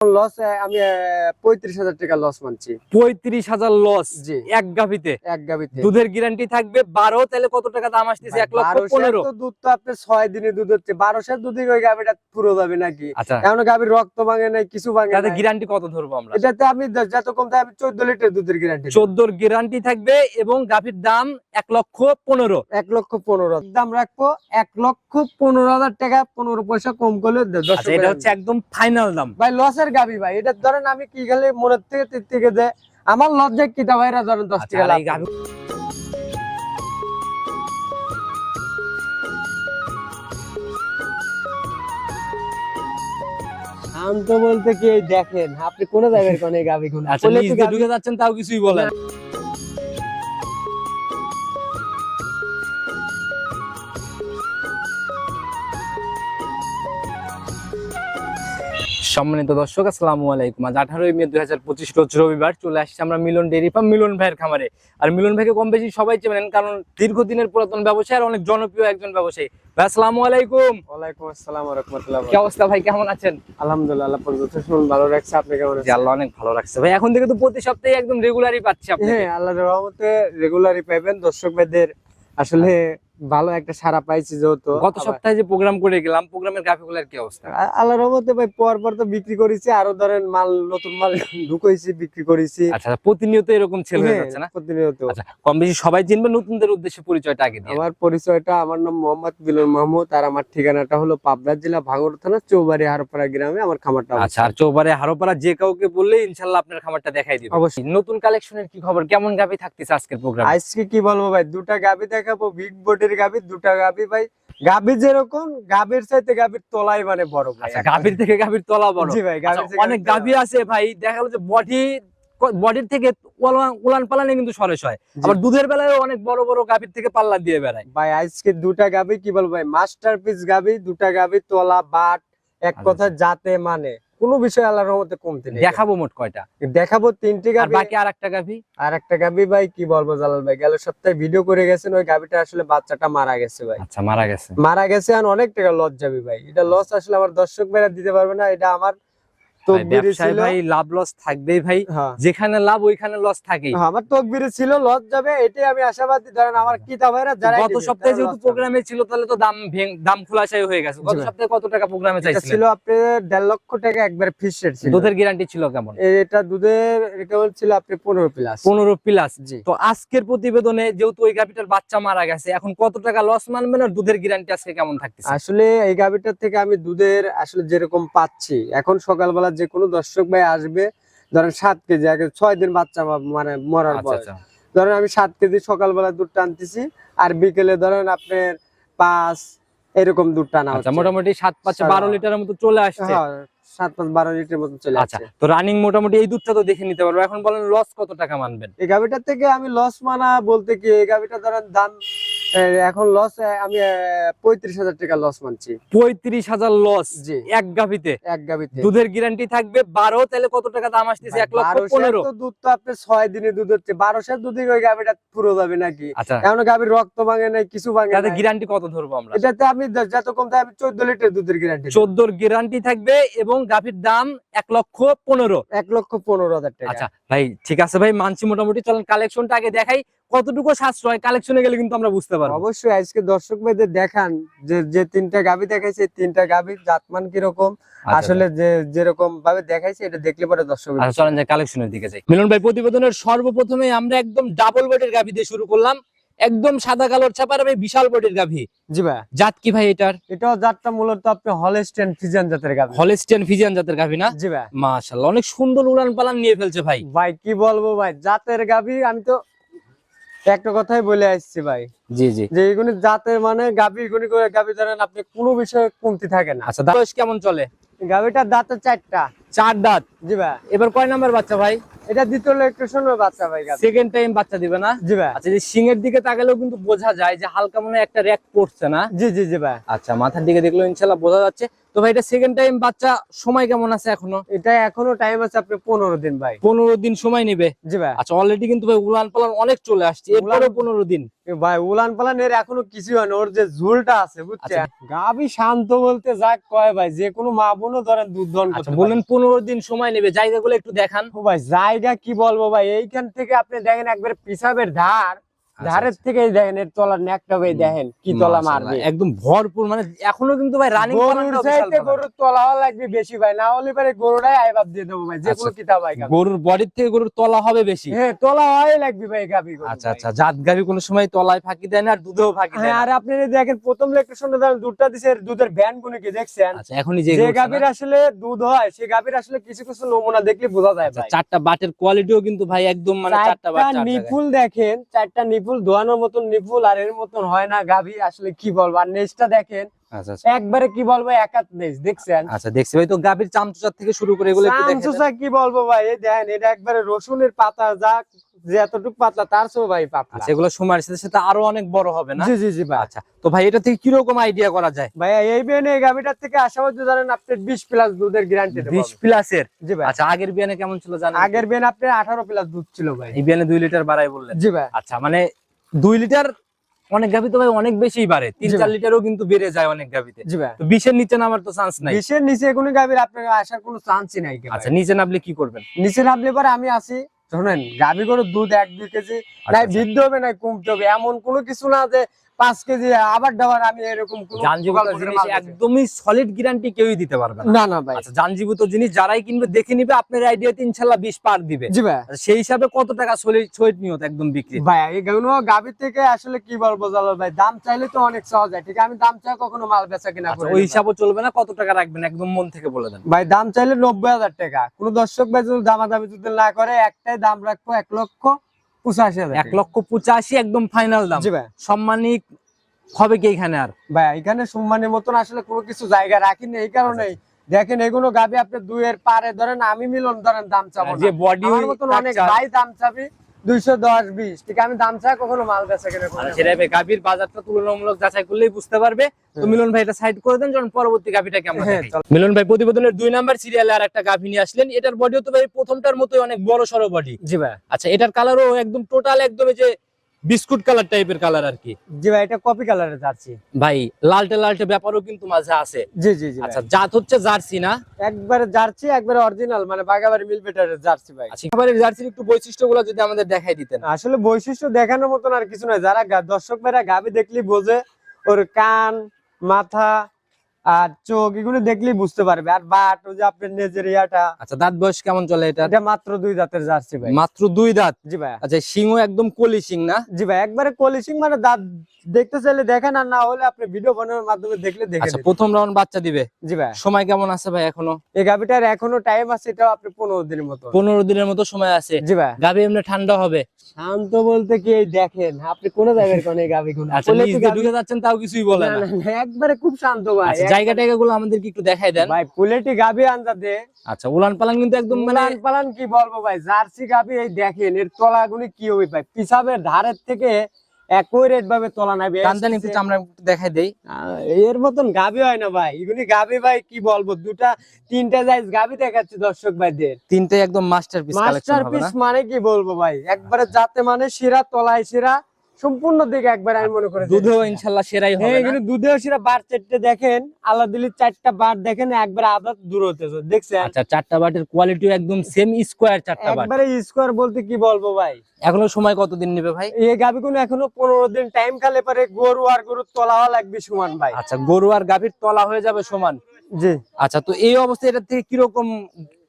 Loss আমি পঁয়ত্রিশ হাজার টাকা লস মানছি। পঁয়ত্রিশ হাজার লস জি। এক গাভিতে এক গাবিতে দুধের গ্যারান্টি থাকবে বারো তাহলে কত টাকা দাম আসতেছে? এক লক্ষ পনেরো। দুধ তো আপনি ছয় দিনে দুধ হচ্ছে। বারোশের দুধে ওই গাবিটা পুরো যাবে নাকি? আচ্ছা। এমন গাবির রক্ত ভাঙে নাই কিছু ভাঙে তাতে গ্যারান্টি কত ধরবো আমরা? এটাতে আমি যত কম থাকে আমি চোদ্দ লিটার দুধের গ্যারান্টি চোদ্দোর গ্যারান্টি থাকবে এবং গাভির দাম এক লক্ষ পনেরো। এক লক্ষ পনেরো। দাম রাখব এক লক্ষ পনেরো হাজার টাকা পনেরো পয়সা কম করলে আচ্ছা এটা হচ্ছে একদম ফাইনাল দাম। ভাই লসের গাবি ভাই। এটা ধরেন আমি কি গেলে মনের থেকে তীর থেকে যে আমার লজ্জায় কিতা ভাইরা ধরেন দশ আচ্ছা, টাকা লাভ শান্ত বলতে কি দেখেন আপনি কোন জায়গায় কোন গাবি কোন ঢুকে যাচ্ছেন তাও কিছুই বলেন সম্মানিত দর্শক আসসালামু আলাইকুম। আজ আঠারোই মে দুই হাজার পঁচিশ রোজ রবিবার চলে আসছে আমরা মিলন ডেয়ারি ফার্ম মিলন ভাইয়ের খামারে। আর মিলন ভাইকে কম বেশি সবাই চেনেন কারণ দীর্ঘদিনের পুরাতন ব্যবসায়ী আর অনেক জনপ্রিয় একজন ব্যবসায়ী। ভাই আসসালামু আলাইকুম। ওয়ালাইকুম আসসালাম রাহমাতুল্লাহ কি অবস্থা ভাই কেমন আছেন? আলহামদুলিল্লাহ আল্লাহ পাক ভালো রাখছে আপনি কেমন আছেন? আল্লাহ অনেক ভালো রাখছে। ভাই এখন থেকে তো প্রতি সপ্তাহে একদম রেগুলারই পাচ্ছি আপনি হ্যাঁ আল্লাহর রহমতে রেগুলারই পাইবেন। দর্শক ভাইদের আসলে ভালো একটা সারা পাইছি যেহেতু। গত সপ্তাহে যে প্রোগ্রাম করে গেলাম প্রোগ্রামের গ্রাফিকুলার কি অবস্থা? আল্লাহর রহমতে ভাই পর পর তো বিক্রি করেছি আরও ধরেন মাল নতুন মাল ঢুকাইছি বিক্রি করেছি। আচ্ছা প্রতিনিয়ত এরকম ছেলে হয়ে হ্যাঁ, যাচ্ছে না? প্রতিনিয়ত। আচ্ছা কম বেশি সবাই চিনবে নতুনদের উদ্দেশ্যে পরিচয়টা আগে দিয়ে। আমার পরিচয়টা আমার নাম মোহাম্মদ বিলন মাহমুদ আর আমার ঠিকানাটা হলো পাবনা জেলা ভাঙড় থানা চৌবাড়ি হারপাড়া গ্রামে আমার খামারটা আচ্ছা আর চৌবাড়ি হারোপাড়া যে কাউকে বললে ইনশাল্লাহ আপনার খামারটা দেখাই দিবে। অবশ্যই। নতুন কালেকশনের কি খবর? কেমন গাবি থাকতেছে আজকের প্রোগ্রাম আজকে কি বলব ভাই দুটা গাবি দেখাবো বিগ বোর্ডের গাবি দুটা গাবি ভাই। গাবি যেরকম গাবির চাইতে গাবির তলাই মানে বড় ভাই। আচ্ছা গাভীর থেকে গাভীর তলা বড়। জি ভাই আচ্ছা, অনেক গাভী আছে ভাই দেখা গেল যে বডি বডির থেকে উলান- পালানে কিন্তু সরেস হয়। আবার দুধের বেলায় অনেক বড় বড় গাভীর থেকে পাল্লা দিয়ে বেড়ায়। ভাই আজকে দুটা গাভী কি বলব ভাই মাস্টারপিস গাভী দুটা গাবি তলা বাট এক আচ্ছা। কথা যাতে মানে। কোনো বিষয় আল্লাহ রহমতে কমতে নেই। দেখাবো মোট কয়টা? দেখাবো তিনটি গাভি। বাকি আর একটা গাভি? আর একটা গাভি ভাই কি বলব জালাল ভাই গেল সপ্তাহে ভিডিও করে গেছেন ওই গাভিটা আসলে বাচ্চাটা মারা গেছে ভাই। আচ্ছা মারা গেছে। মারা গেছে আর অনেক টাকা লস যাবে ভাই। এটা লস আসলে আমার দর্শক ভাইরা দিতে পারবে না এটা আমার ব্যবসায় ভাই লাভ লস থাকবেই ভাই। হ্যাঁ। যেখানে লাভ ওইখানে লস থাকেই। হ্যাঁ, আমার তকবিরে ছিল লস যাবে এটাই আমি আশাবাদী। ধরেন আমার কিতা ভাইরা যারা গত সপ্তাহে যেহেতু প্রোগ্রামে ছিল তাহলে তো দাম দাম খোলাসাই হয়ে গেছে। গত সপ্তাহে কত টাকা প্রোগ্রামে এটা চাইছিলেন? ছিল আপনার দেড় লক্ষ টাকা একবার ফিস রেট ছিল। দুধের গ্যারান্টি ছিল কেমন? এটা দুধের কেমন ছিল আপনি পনেরো প্লাস পনেরো প্লাস জি। তো আজকের প্রতিবেদনে যেহেতু ওই গাভিটার বাচ্চা মারা গেছে এখন কত টাকা লস মানবেন আর দুধের গ্যারান্টি আজকে কেমন থাকতেছে? আসলে এই গাভিটার থেকে আমি দুধের আসলে যেরকম পাচ্ছি এখন সকালবেলা যে কোনো দর্শক ভাই আসবে ধরেন সাত কেজি আগে ছয় দিন বাচ্চা মানে মরার আচ্ছা বয়স। আচ্ছা। ধরেন আমি সাত কেজি সকালবেলা দুধ টানতেছি আর বিকেলে ধরেন আপনার পাঁচ এরকম দুধ টানা আচ্ছা হচ্ছে। মোটামুটি সাত পাঁচ বারো লিটারের মতো চলে আসছে। হ্যাঁ, সাত পাঁচ বারো লিটার মতো চলে আচ্ছা আসছে। তো রানিং মোটামুটি এই দুধটা তো দেখে নিতে পারব। এখন বলেন লস কত টাকা মানবেন? এই গাভিটার থেকে আমি লস মানা বলতে কি এই গাভিটা ধরেন দাম এখন লস আমি পঁয়ত্রিশ হাজার টাকা লস মানছি। পঁয়ত্রিশ হাজার লস জি। এক গাভিতে এক গাভিতে দুধের গ্যারান্টি থাকবে বারো তাহলে কত টাকা দাম আসতেছে? এক লক্ষ পনেরো। দুধ তো আপনি ছয় দিনে দুধ হচ্ছে। বারোশের দুধে ওই গাভিটা পুরো যাবে নাকি? আচ্ছা। এমন গাভির রক্ত ভাঙে নাই কিছু ভাঙে তাতে গ্যারান্টি কত ধরবো আমরা? এটাতে আমি যত কম থাকে আমি চোদ্দ লিটার দুধের গ্যারান্টি চোদ্দোর গ্যারান্টি থাকবে এবং গাভীর দাম এক লক্ষ পনেরো। এক লক্ষ পনেরো হাজার টাকা। আচ্ছা ভাই ঠিক আছে ভাই মানছি মোটামুটি। চলেন কালেকশনটা আগে দেখাই। কতটুকু সাশ্রয়? কালেকশনে গেলে কিন্তু আমরা বুঝতে পারব। অবশ্যই আজকে দর্শক ভাইদের দেখান যে যে তিনটা গাভি দেখাইছে তিনটা গাভি জাতমান কীরকম আচ্ছা, আসলে যে যেরকম ভাবে দেখাইছে এটা দেখলে পরে দর্শক আচ্ছা চলেন যাই কালেকশনের দিকে যাই। মিলন ভাই প্রতিবেদনের সর্বপ্রথমে আমরা একদম ডাবল বডির গাভি দিয়ে শুরু করলাম। একদম সাদা কালোর ছাপার ভাই বিশাল বডির গাভি। জি ভাই। জাত কি ভাই এটার? এটাও জাতটা মূলত আপনি হলস্টেন ফিজিয়ান জাতের গাভি। হলেস্টিয়ান ফিজিয়ান জাতের গাভি না? জি ভাই। মাশাআল্লাহ অনেক সুন্দর উড়ান পালান নিয়ে ফেলছে ভাই। ভাই কি বলব ভাই জাতের গাভি আমি তো একটা কথাই বলে আসছি ভাই। জি জি। যে এগুলি জাতের মানে গাভি এগুলি করে গাভি ধরেন আপনি কোনো বিষয়ে কমতি থাকে না। আচ্ছা দাঁত বয়স কেমন চলে? গাভিটার দাঁতের চারটা। চার দাঁত? জি ভাই। এবার কয় নাম্বার বাচ্চা ভাই? এটা দ্বিতীয় ইলেকট্রিশন বাচ্চা ভাই সেকেন্ড টাইম বাচ্চা দিবে না? জি ভাই। আচ্ছা যে এর দিকে তাকালেও কিন্তু বোঝা যায় যে হালকা মনে একটা র্যাক পড়ছে না। জি জি জি ভাই। আচ্ছা মাথার দিকে দেখলেও ইনশাল্লাহ বোঝা যাচ্ছে। তো ভাই এটা সেকেন্ড টাইম বাচ্চা সময় কেমন আছে এখনও? এটা এখনও টাইম আছে আপনি পনেরো দিন ভাই। পনেরো দিন সময় নেবে? জি ভাই। আচ্ছা অলরেডি কিন্তু ভাই উলান পালান অনেক চলে আসছে। এরপরে পনেরো দিন? ভাই উলান পালান এর এখনও কিছু হয় না। ওর যে ঝুলটা আছে বুঝছেন? আচ্ছা। গাবি শান্ত বলতে যাক কয় ভাই যে কোনো মা বোনও ধরেন দুধ দহন আচ্ছা করতে বললেন পনেরো দিন সময় নেবে। জায়গাগুলো একটু দেখান। ও ভাই জায়গা কি বলব ভাই? এইখান থেকে আপনি দেখেন একবার পিসাবের ধার। ধারের থেকে দেখেন এর তলার নেকটা ভাই দেখেন কি তলা মারবে। একদম ভরপুর মানে এখনও কিন্তু ভাই রানিং গরুর চাইতে গরুর তলা লাগবে বেশি ভাই না হলে পারে গরুটাই আইবাদ দিয়ে দেবো ভাই যে কোনো আচ্ছা। কিতাব ভাই গরুর বডির থেকে গরুর তলা হবে বেশি? হ্যাঁ তলা হয় লাগবে ভাই গাবি আচ্ছা আচ্ছা জাত কোনো সময় তলায় ফাঁকি দেয় না আর দুধেও ফাঁকি দেয় হ্যাঁ আর আপনি দেখেন প্রথম লেকটেশনে দেখেন দুধটা দিছে দুধের ভ্যানগুলো কি দেখছেন? আচ্ছা এখনই যে গাভীর আসলে দুধ হয় সেই গাভীর আসলে কিছু কিছু নমুনা দেখলে বোঝা যায় আচ্ছা, ভাই। চারটা বাটের কোয়ালিটিও কিন্তু ভাই একদম মানে চারটা বাট নিপুল দেখেন চারটা নিপুল ধোয়ানোর মতন নিপুল আর এর মতন হয় না গাভী। আসলে কি বলব? আর নেজটা দেখেন আচ্ছা আচ্ছা। একবারে কি বলব একাত নেজ দেখছেন? আচ্ছা দেখছি। ভাই তো গাভীর থেকে শুরু করে এগুলো। চামচুসা কি বলব ভাই? এই দেখেন এটা একবারে রসুনের পাতা যা যে এতটুকু পাতলা তার চেয়েও ভাই পাতলা। আচ্ছা এগুলো সময়ের সাথে সাথে আরও অনেক বড় হবে না? জি জি জি ভাই। আচ্ছা তো ভাই এটা থেকে আইডিয়া করা যায়? ভাই এই বিয়ানে গাভীটার থেকে ধরেন আপনি বিশ প্লাস দুধের গ্যারান্টি জি ভাই। আচ্ছা আগের বিয়ানে কেমন ছিল জানেন? আগের বিয়ানে আপনি আঠারো প্লাস দুধ ছিল ভাই। এই বিয়ানে দুই লিটার বাড়াই বললেন। জি ভাই। আচ্ছা মানে দুই লিটার অনেক গাভি তো ভাই অনেক বেশি বাড়ে তিন চার। লিটারও কিন্তু বেড়ে যায় অনেক গাভিতে বিশের নিচে নামার তো চান্স নাই বিশের নিচে কোনো গাভীর আপনার আসার কোনো চান্সই নাই। আচ্ছা নিচে নামলে কি করবেন নিচে নামলে পরে আমি আসি শোনেন গাভী গরুর দুধ এক দুই কেজি আচ্ছা, নাই আচ্ছা। বৃদ্ধ হবে না কমতে হবে এমন কোনো কিছু না যে পাঁচ কেজি আবার ডাবার আমি এরকম জিনিস একদমই সলিড গ্যারান্টি কেউই দিতে পারবে না। না ভাই। আচ্ছা জিনিস যারাই কিনবে দেখে নিবে আপনার আইডিয়াতে ইনশাল্লাহ বিশ পার দিবে। জি ভাই। আচ্ছা, সেই হিসাবে কত টাকা সলিড সলিড নিয়ত একদম বিক্রি? ভাই গাভীর থেকে আসলে কি বলব জালাল ভাই দাম চাইলে তো অনেক সহজ হয়। ঠিক আছে? আমি দাম চাই কখনো মাল বেচা কিনা আচ্ছা, ওই না। হিসাবও চলবে না কত টাকা রাখবেন? একদম মন থেকে বলে দেন। ভাই দাম চাইলে নব্বই হাজার টাকা। কোন দর্শক ভাই যদি দামাদামি যদি না করে একটাই দাম রাখব এক লক্ষ পঁচাশি এক লক্ষ পঁচাশি একদম ফাইনাল দাম। সম্মানিক হবে কি এখানে আর? ভাই এখানে সম্মানের মতন আসলে কোনো কিছু জায়গা রাখিনি এই কারণেই। দেখেন এগুলো গাবি আপনি পারে ধরেন আমি মিলন ধরেন দাম চাবো যে বডি মতন অনেক ভাই দাম চাবি ঠিক আমি দাম চাই কখনো মাল বেচা কিনা করি সেটাই ভাই গাভীর বাজারটা তুলনামূলক যাচাই করলেই বুঝতে পারবে। তো মিলন ভাই এটা সাইড করে দেন যখন পরবর্তী আমরা হ্যাঁ, দেখাই। মিলন ভাই প্রতিবেদনের দুই নাম্বার সিরিয়ালে আর একটা গাভী নিয়ে আসলেন। এটার বডিও তো ভাই প্রথমটার মতোই অনেক বড় সড়ো বডি জি ভাই। আচ্ছা এটার কালারও একদম টোটাল একদম যে বিস্কুট কালার টাইপের কালার আর কি। জি ভাই এটা কপি কালারে যাচ্ছি ভাই লালটে লালটে ব্যাপারও কিন্তু মাঝে আছে। জি জি জি আচ্ছা জাত হচ্ছে জার্সি না? একবারে জার্সি একবারে অরিজিনাল মানে বাগাবাড়ি মিল বেটারের জার্সি ভাই। আচ্ছা এবারে জার্সির একটু বৈশিষ্ট্যগুলো যদি আমাদের দেখাই দিতেন। আসলে বৈশিষ্ট্য দেখানোর মতন আর কিছু নয় যারা দর্শক ভাইরা গাবি দেখলেই বোঝে ওর কান মাথা আর চোখ এগুলো দেখলেই বুঝতে পারবে। আর বাট ওই যে আপনার নেজের ইয়াটা আচ্ছা দাঁত বয়স কেমন চলে এটা? এটা মাত্র দুই জাতের জার্সি ভাই। মাত্র দুই দাঁত? জি ভাই আচ্ছা সিংও একদম কলি সিং না? জি ভাই একবারে কলিশিং মানে দাঁত দেখতে চাইলে দেখেন আর না হলে আপনি ভিডিও বানানোর মাধ্যমে দেখলে দেখে আচ্ছা প্রথম রাউন্ড বাচ্চা দিবে? জি ভাই সময় কেমন আছে ভাই এখনও? এই গাবিটার এখনও টাইম আছে এটাও আপনি পনেরো দিনের মতো। পনেরো দিনের মতো সময় আছে। জি ভাই গাভী এমনি ঠান্ডা হবে? শান্ত বলতে কি এই দেখেন আপনি কোন জায়গার কোন এই গাবি গুলো আচ্ছা ঢুকে যাচ্ছেন তাও কিছুই বলে না একবারে খুব শান্ত ভাই আচ্ছা জায়গা গুলো আমাদেরকে একটু দেখাই দেন। ভাই পুলেটি গাবি আনজা দে। আচ্ছা উলান পালান কিন্তু একদম মানে মানে পালান কি বলব ভাই জার্সি গাবি এই দেখেন এর তলাগুলি কি হবে ভাই? পিসাবের ধারের থেকে একই ভাবে তলা নাই টানটান একটু চামড়া দেখাই দেই। এর মতন গাবি হয় না ভাই। এগুলি গাবি ভাই কি বলব দুটা তিনটা যাইজ গাবি দেখাচ্ছি দর্শক ভাইদের। তিনটে একদম কালেকশন হবে মানে কি বলব ভাই? একবারে যাতে মানে শিরা তলায় শিরা সম্পূর্ণ দিকে একবার আমি মনে করে দুধেও ইনশাল্লাহ সেরাই হ্যাঁ হবে না? এখানে দুধেও সেরা বার চারটে দেখেন আল্লাহ দিল্লির চারটা বার দেখেন একবার আদা দূর হতেছে দেখছেন? আচ্ছা চারটা বাটের কোয়ালিটি একদম সেম স্কোয়ার চারটা বাট একবারে স্কোয়ার বলতে কি বলব ভাই? এখনও সময় কতদিন নেবে ভাই? এই কোনো এখনও পনেরো দিন টাইম খালে পারে গরু আর গরুর তলাওয়া লাগবে সমান ভাই। আচ্ছা গরু আর গাভীর তলা হয়ে যাবে সমান? জি। আচ্ছা তো এই অবস্থায় এটা থেকে কীরকম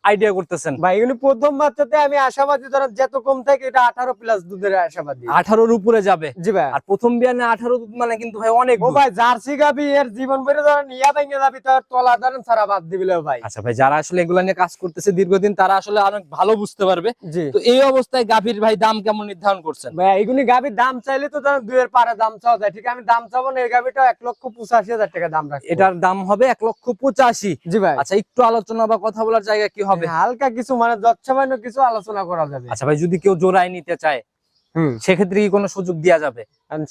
আইডিয়া করতেছেন? ভাই এগুলো প্রথম বাচ্চাতে আমি আশাবাদী ধরেন যত কম থাকে এটা আঠারো প্লাস দুধের আশাবাদী। আঠারোর উপরে যাবে? জি ভাই। আর প্রথম বিয়ানে আঠারো দুধ মানে কিন্তু ভাই অনেক ও ভাই জার্সি গাবি এর জীবন বেড়ে ধরেন ইয়া ভেঙে যাবি তার তলা ধরেন সারা বাদ দিবিলে ভাই। আচ্ছা ভাই যারা আসলে এগুলা নিয়ে কাজ করতেছে দীর্ঘদিন তারা আসলে অনেক ভালো বুঝতে পারবে। জি। তো এই অবস্থায় গাভীর ভাই দাম কেমন নির্ধারণ করছেন? ভাই এগুলি গাবির দাম চাইলে তো ধরেন দুইয়ের পারে দাম চাওয়া যায়। ঠিক আছে? আমি দাম চাবো না এই গাবিটা এক লক্ষ পঁচাশি হাজার টাকা দাম রাখি এটার দাম হবে এক লক্ষ পঁচাশি। জি ভাই। আচ্ছা একটু আলোচনা বা কথা বলার জায়গা কি হবে। হালকা কিছু মানে যৎসামান্য কিছু আলোচনা করা যাবে। আচ্ছা ভাই যদি কেউ জোড়ায় নিতে চায় সেক্ষেত্রে কি কোনো সুযোগ দেওয়া যাবে?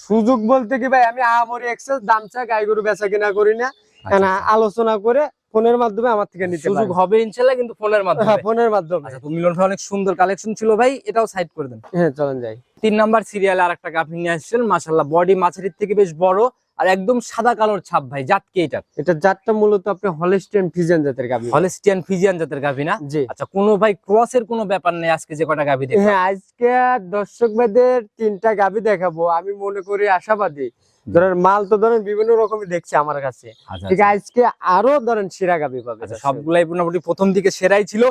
সুযোগ বলতে কি ভাই আমি আমরি এক্সেস দাম চা গাই গরু বেচা কিনা করি না। আচ্ছা, আলোচনা করে ফোনের মাধ্যমে আমার থেকে নিতে সুযোগ হবে ইনশাল্লাহ কিন্তু ফোনের মাধ্যমে। হ্যাঁ ফোনের মাধ্যমে। আচ্ছা তো মিলন ভাই অনেক সুন্দর কালেকশন ছিল ভাই এটাও সাইড করে দেন। হ্যাঁ চলেন যাই। তিন নাম্বার সিরিয়ালে আর একটা গাভী নিয়ে আসছেন মাশাল্লাহ বডি মাছের থেকে বেশ বড়। আর একদম সাদা কালোর ছাপ ভাই জাত কি এটা এটা জাতটা মূলত আপনি হলিস্টিয়ান ফিজিয়ান জাতের গাভি। হলিস্টিয়ান ফিজিয়ান জাতের গাভী না? জি। আচ্ছা কোনো ভাই ক্রসের কোনো ব্যাপার নেই আজকে যে কটা গাভী দেখলাম হ্যাঁ আজকে দর্শক ভাইদের তিনটা গাভি দেখাবো। আমি মনে করি আশাবাদী ধরেন মাল তো ধরেন বিভিন্ন রকমের দেখছি আমার কাছে। আচ্ছা, ঠিক আজকে আরও ধরেন সেরা গাবি পাবে আচ্ছা সবগুলাই মোটামুটি প্রথম দিকে সেরাই ছিল।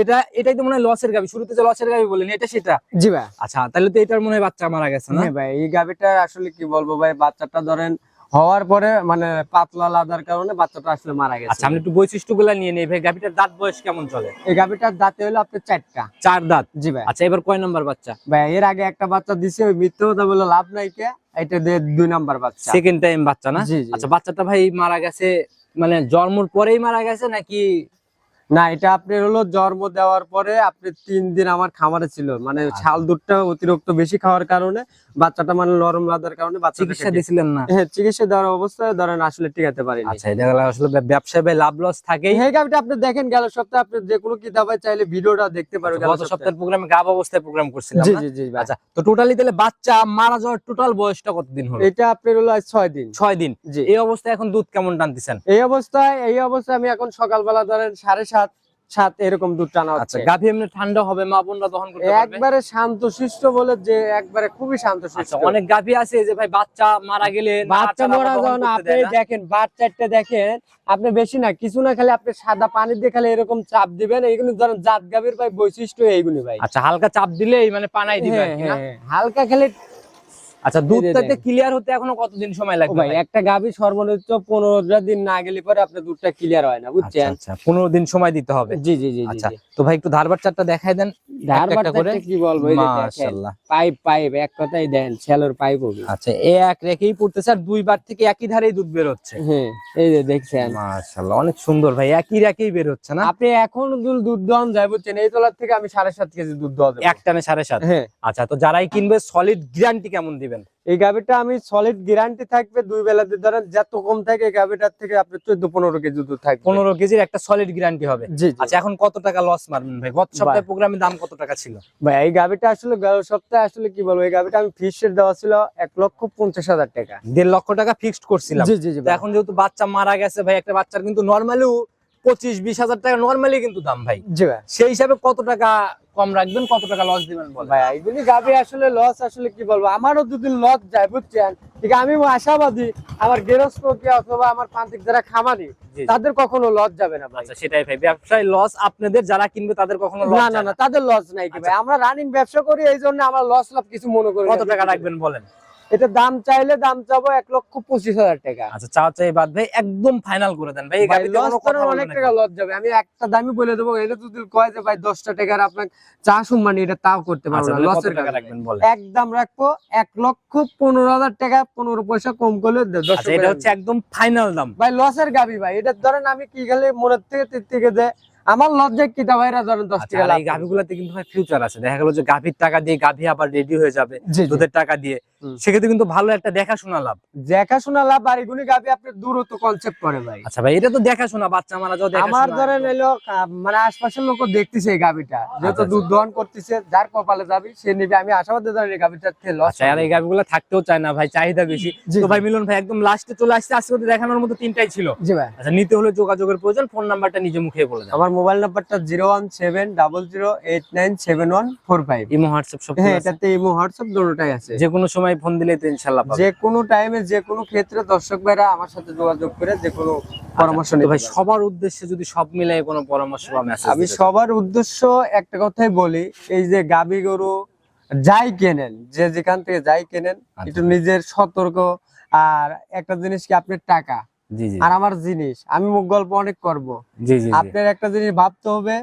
এটা এটাই তো মনে হয় লসের গাবি। শুরুতে যে লসের গাবি বলেন এটা সেটা? জি ভাই। আচ্ছা তাহলে তো এটার মনে হয় বাচ্চা মারা গেছে না? ভাই এই গাবিটা আসলে কি বলব ভাই বাচ্চাটা ধরেন হওয়ার পরে মানে পাতলা লাদার কারণে বাচ্চাটা আসলে মারা গেছে। আচ্ছা আমি একটু বৈশিষ্ট্যগুলা নিয়ে নেই ভাই গাভীটার দাঁত বয়স কেমন চলে? এই গাভিটার দাঁতে হলো আপনার চারটা। চার দাঁত? জি ভাই। আচ্ছা এবার কয় নাম্বার বাচ্চা? ভাই এর আগে একটা বাচ্চা দিছে ওই মিথ্যে কথা বলে লাভ নাই কে এটা দুই নাম্বার বাচ্চা। সেকেন্ড টাইম বাচ্চা না? আচ্ছা বাচ্চাটা ভাই মারা গেছে মানে জন্মর পরেই মারা গেছে নাকি না এটা আপনার হলো জন্ম দেওয়ার পরে আপনি তিন দিন আমার খামারে ছিল। মানে আচ্ছা। ছাল দুধটা অতিরিক্ত বেশি খাওয়ার কারণে বাচ্চাটা মানে নরম লাদার কারণে বাচ্চা চিকিৎসা দিছিলেন না। হ্যাঁ চিকিৎসা দেওয়ার অবস্থায় ধরেন আসলে টিকাতে পারিনি। আচ্ছা এটা আসলে ব্যবসায় লাভ লস এই গাভিটা আপনি দেখেন গেল সপ্তাহে আপনি যে কোনো কিতাবে চাইলে ভিডিওটা দেখতে পারবেন গত সপ্তাহের প্রোগ্রামে গাব অবস্থায় প্রোগ্রাম করছিলাম জি জি জি আচ্ছা তো টোটালি তাহলে বাচ্চা মারা যাওয়ার টোটাল বয়সটা কতদিন হলো? এটা আপনার হলো আজ ছয় দিন। ছয় দিন। জি। এই অবস্থায় এখন দুধ কেমন টানতেছেন? এই অবস্থায় এই অবস্থায় আমি এখন সকালবেলা ধরেন সাড়ে সাত এরকম দুধ টানা আচ্ছা হচ্ছে। গাভী এমনি ঠান্ডা হবে মা বোনরা দহন করতে পারবে? একবারে শান্তশিষ্ট বলে যে একবারে খুবই শান্তশিষ্ট আচ্ছা অনেক গাভী আছে যে ভাই বাচ্চা মারা গেলে বাচ্চা মরা দহন যাও না আপনি দেখেন বাচ্চাটা দেখেন আপনি বেশি না কিছু না খালি আপনি সাদা পানি দিয়ে খালি এরকম চাপ দিবেন এইগুলো ধরেন জাত গাভীর ভাই বৈশিষ্ট্য এইগুলি ভাই। আচ্ছা হালকা চাপ দিলেই মানে পানাই দিবে হ্যাঁ, হ্যাঁ, হালকা খেলে আচ্ছা দুধটাতে ক্লিয়ার হতে এখনও কতদিন সময় লাগবে ভাই? একটা গাভী সর্বনিম্ন পনেরো দিন না গেলে পরে আপনার দুধটা ক্লিয়ার হয় না আচ্ছা বুঝছেন? আচ্ছা পনেরো দিন সময় দিতে হবে। জি জি জি জি আচ্ছা তো ভাই একটু ধারবার চারটা দেখাই দেন। ধার একটা একটা কি বলব? এই মাশাআল্লাহ পাইপ পাইপ এক কথাই দেন ছেলোর পাইপ হবে। আচ্ছা এ এক রেখেই পড়তেছে আর দুইবার থেকে একই ধারেই দুধ বের হচ্ছে হ্যাঁ এই যে দেখছেন। মাশাআল্লাহ অনেক সুন্দর ভাই একই রেখেই বের হচ্ছে না? আপনি এখন দুধ দুধ দহন যাই বুঝছেন? এই তলার থেকে আমি সাড়ে সাত কেজি দুধ দেবো এক টানে সাড়ে সাত? হ্যাঁ। আচ্ছা তো যারাই কিনবে সলিড গ্যারান্টি কেমন দিবেন? এই গাভিটা আমি সলিড গ্যারান্টি থাকবে দুই বেলাতে ধরেন যত কম থাকে এই গাভিটার থেকে আপনি চোদ্দ পনেরো কেজি দুধ থাকবে। পনেরো কেজির একটা সলিড গ্যারান্টি হবে। জি আচ্ছা এখন কত টাকা লস মারবেন ভাই? গত সপ্তাহে প্রোগ্রামের দাম কত টাকা ছিল? ভাই এই গাভিটা আসলে গত সপ্তাহে আসলে কি বলব এই গাভিটা আমি ফিস দেওয়া ছিল এক লক্ষ পঞ্চাশ হাজার টাকা। দেড় লক্ষ টাকা ফিক্সড করছিলাম। জি জি এখন যেহেতু বাচ্চা মারা গেছে ভাই একটা বাচ্চার কিন্তু নর্মালিও পঁচিশ বিশ হাজার টাকা নর্মালি কিন্তু দাম ভাই। জি ভাই। সেই হিসাবে কত টাকা কম রাখবেন কত টাকা লস দিবেন বলেন। ভাই এগুলি গাভি আসলে লস আসলে কি বলব? আমারও দুদিন লস যায় বুঝছেন? ঠিক আমি আশাবাদী আমার গেরস্ত কি অথবা আমার প্রান্তিক যারা খামারি। তাদের কখনো লস যাবে না ভাই। আচ্ছা সেটাই ভাই ব্যবসায় লস আপনাদের যারা কিনবে তাদের কখনো লস না না না। তাদের লস নাই কি ভাই? আমরা রানিং ব্যবসা করি এই জন্য আমরা লস লাভ কিছু মনে করি কত টাকা রাখবেন বলেন? এটা দাম চাইলে দাম চাবো এক লক্ষ পঁচিশ হাজার টাকা। আচ্ছা চাওয়া চাই বাদ ভাই একদম ফাইনাল করে দেন। ভাই অনেক টাকা লস যাবে। আমি একটা দামই বলে দেবো এটা যদি কয় যে ভাই দশটা টাকার আপনার চা সম্মানী এটা তাও করতে পারব আচ্ছা না লসের টাকা রাখবেন একদম রাখব এক লক্ষ পনেরো হাজার টাকা পনেরো পয়সা কম করলে আচ্ছা এটা হচ্ছে একদম ফাইনাল দাম। ভাই লসের গাবি ভাই এটা ধরেন আমি কি গেলে মনের থেকে তীর থেকে যে আমার লজ্জায় কিতা ভাইরা ধরেন দশ আচ্ছা টাকা এই গাভিগুলোতে কিন্তু ভাই ফিউচার আছে। দেখা গেল যে গাভির টাকা দিয়ে গাভি আবার রেডি হয়ে যাবে। দুধের টাকা দিয়ে। সেক্ষেত্রে কিন্তু ভালো একটা দেখাশোনা লাভ। দেখাশোনা লাভ আর এগুলি গাবি আপনি দূরত্ব কনসেপ্ট করে ভাই। আচ্ছা ভাই এটা তো দেখাশোনা বাচ্চা মারা যাও আমার ধরেন এলো মানে আশপাশের লোক দেখতেছে এই গাবিটা যেহেতু আচ্ছা, দুধ দহন করতেছে যার কপালে যাবি সে নিবে। আমি আশাবাদী ধরেন এই গাবিটার থেকে লস আচ্ছা আর এই গাভিগুলো থাকতেও চায় না ভাই চাহিদা বেশি। তো ভাই মিলন ভাই একদম লাস্টে চলে আসছে আজকে দেখানোর মতো তিনটাই ছিল। জি ভাই। আচ্ছা নিতে হলে যোগাযোগের প্রয়োজন ফোন নাম্বারটা নিজে মুখে বলে দেন। আমার মোবাইল নাম্বারটা zero one seven double zero eight nine seven one four five imo WhatsApp সব হ্যাঁ। এটাতে ইমো হোয়াটসঅ্যাপ দুটোটাই আছে যে কোনো সময় ফোন দিলে তো ইনশাল্লাহ। যে কোনো টাইমে যে কোনো ক্ষেত্রে দর্শক ভাইরা আমার সাথে যোগাযোগ করে যে কোনো পরামর্শ তো নিতে ভাই সবার উদ্দেশ্যে যদি সব মিলাই কোনো পরামর্শ বা মেসেজ আমি সবার উদ্দেশ্য একটা কথাই বলি এই যে গাবি গরু যাই কেনেন যে যেখান থেকে যাই কেনেন আচ্ছা। একটু নিজের সতর্ক আর একটা জিনিস কি আপনার টাকা আর আমার জিনিস আমি মুখ গল্প অনেক করব। আপনার একটা জিনিস ভাবতে হবে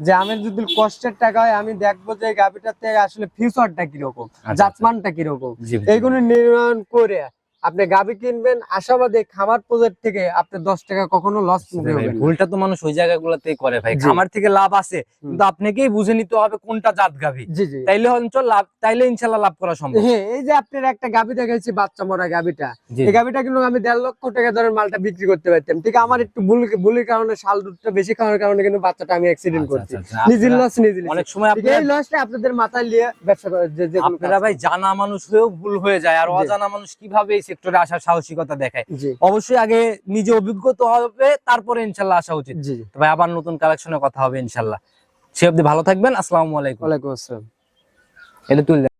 যে আমি যদি কষ্টের টাকা হয় আমি দেখব যে গাভিটার থেকে আসলে ফিউচারটা কীরকম আচ্ছা, জাতমানটা কীরকম। এইগুলো নির্মাণ করে আপনি গাবি কিনবেন আশাবাদে খামার প্রজেক্ট থেকে আপনি দশ টাকা কখনো লস মুখে হবেন ভুলটা তো মানুষ ওই জায়গাগুলোতেই করে ভাই। খামার থেকে লাভ আছে কিন্তু আপনাকেই বুঝে নিতে হবে কোনটা জাত জি তাইলে অঞ্চল লাভ তাইলে ইনশাল্লাহ লাভ করা সম্ভব। হ্যাঁ এই যে আপনার একটা গাবি দেখাইছি বাচ্চা মরা গাবিটা। এই গাবিটা কিন্তু আমি দেড় লক্ষ টাকা ধরে মালটা বিক্রি করতে পারতাম। ঠিক আমার একটু ভুল ভুলের কারণে শাল দুধটা বেশি খাওয়ার কারণে কিন্তু বাচ্চাটা আমি অ্যাক্সিডেন্ট আচ্ছা, করছি। আচ্ছা, আচ্ছা। নিজের লস নিজের অনেক সময় ঠিক আপনারা এই লসটা আপনাদের মাথায় নিয়ে ব্যবসা করে যে যে আপনারা ভাই জানা মানুষ হয়েও ভুল হয়ে যায় আর অজানা মানুষ কীভাবে এই সেক্টরে আসার সাহসিকতা দেখায়। অবশ্যই আগে নিজে অভিজ্ঞতা হবে তারপরে ইনশাল্লাহ আসা উচিত। জি। তো ভাই আবার নতুন কালেকশনে কথা হবে ইনশাল্লাহ। সে অব্দি ভালো থাকবেন আসসালামু আলাইকুম। ওয়ালাইকুম আসসালাম। এটা তুললে